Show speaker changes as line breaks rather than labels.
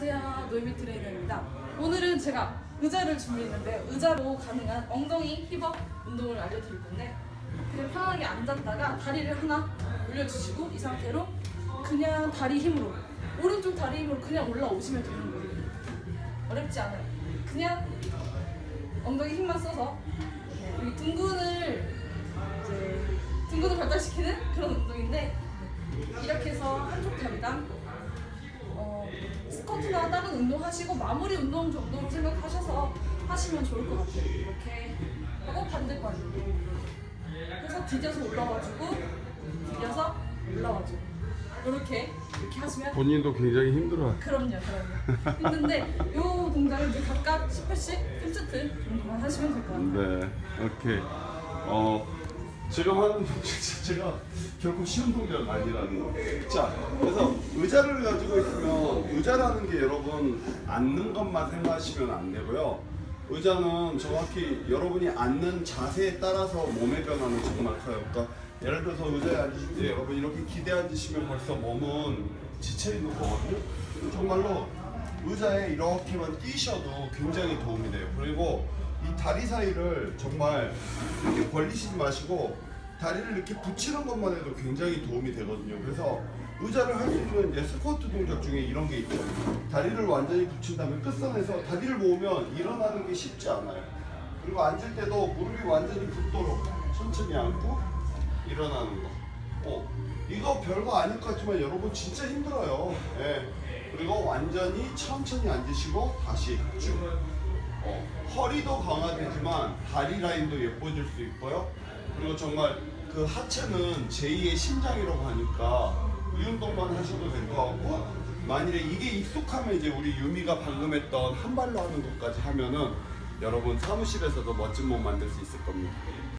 안녕하세요. 노이미 트레이너입니다. 오늘은 제가 의자를 준비했는데 의자로 가능한 엉덩이 힙업 운동을 알려드릴 건데 그냥 편하게 앉았다가 다리를 하나 올려주시고 이 상태로 그냥 다리 힘으로 오른쪽 다리 힘으로 그냥 올라오시면 되는 거예요. 어렵지 않아요. 그냥 엉덩이 힘만 써서 여기 둥근을 이제 둥근을 발달시키는 그런 운동인데 이렇게 해서 한쪽 다리당 어, 스쿼트나 다른 운동 하시고 마무리 운동 정도로 생각하셔서 하시면 좋을 것 같아요. 이렇게 하고 반대발. 그래서 뒤져서 올라와주고 뒤져서 올라와주고 이렇게 이렇게 하시면
본인도 굉장히 힘들어요.
그럼요, 그럼요. 힘든데 이 동작을 이제 각각 10회씩 1세트 정도만 하시면 될 것 같아요.
네, 오케이. 어, 지금 하는 동작 자체가 결코 쉬운 동작은 아니라는 거. 자, 그래서 의자를 가지고 있으면 의자라는 게 여러분 앉는 것만 생각하시면 안 되고요. 의자는 정확히 여러분이 앉는 자세에 따라서 몸의 변화는 정말 커요. 그러니까 예를 들어서 의자에 앉으실 때 여러분 이렇게 기대 앉으시면 벌써 몸은 지쳐 있는 거거든요. 정말로 의자에 이렇게만 뛰셔도 굉장히 도움이 돼요. 그리고 이 다리 사이를 정말 이렇게 벌리시지 마시고 다리를 이렇게 붙이는 것만 해도 굉장히 도움이 되거든요. 그래서 의자를 할 수 있는 이제 스쿼트 동작 중에 이런 게 있죠. 다리를 완전히 붙인 다음에 끝선에서 다리를 모으면 일어나는 게 쉽지 않아요. 그리고 앉을 때도 무릎이 완전히 붙도록 천천히 앉고 일어나는 거. 어, 이거 별거 아닐 것 같지만 여러분 진짜 힘들어요. 예. 그리고 완전히 천천히 앉으시고 다시 쭉. 어, 허리도 강화되지만 다리 라인도 예뻐질 수 있고요. 그리고 정말 그 하체는 제2의 심장이라고 하니까 이 운동만 하셔도 될 것 같고 만일에 이게 익숙하면 이제 우리 유미가 방금 했던 한 발로 하는 것까지 하면은 여러분 사무실에서도 멋진 몸 만들 수 있을 겁니다.